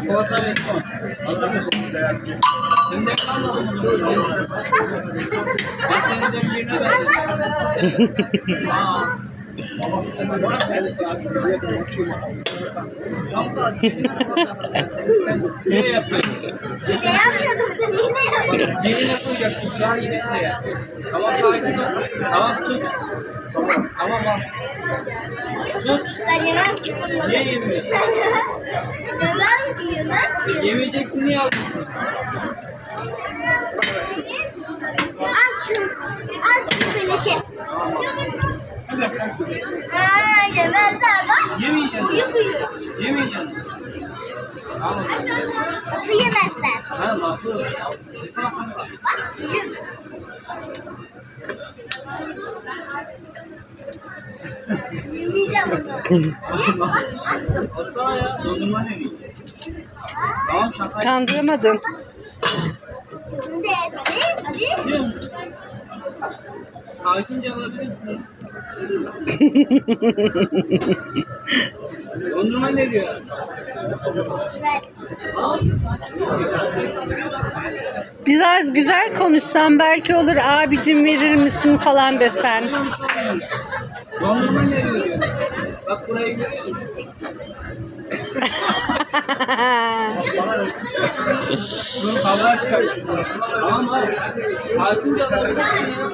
Yeah. Cebine koyacaksın. Şu an yine yap. Tamam sakin ol. Tamam tut. Tamam al. Tut. Ben yemem. Niye yemiyorsun? Yemem diyor. Ne yapıyor? Yemeyeceksin niye alıyorsun? Al şunu. Al şunu beleşe. Aa yemezler bak. Yemeyeceksin. Uyu uyu. Yemeyeceksin. Al. Kandıramadın. Yapıyor musun? Sakince alabilirsin. Dondurma ne diyor? Biraz güzel konuşsan belki olur abicim verir misin falan desen. Dondurma ne diyor? Bak burayı görüyor musun? Dur kavga çıkar. Tamam hadi. Sakince alabilirsin ya.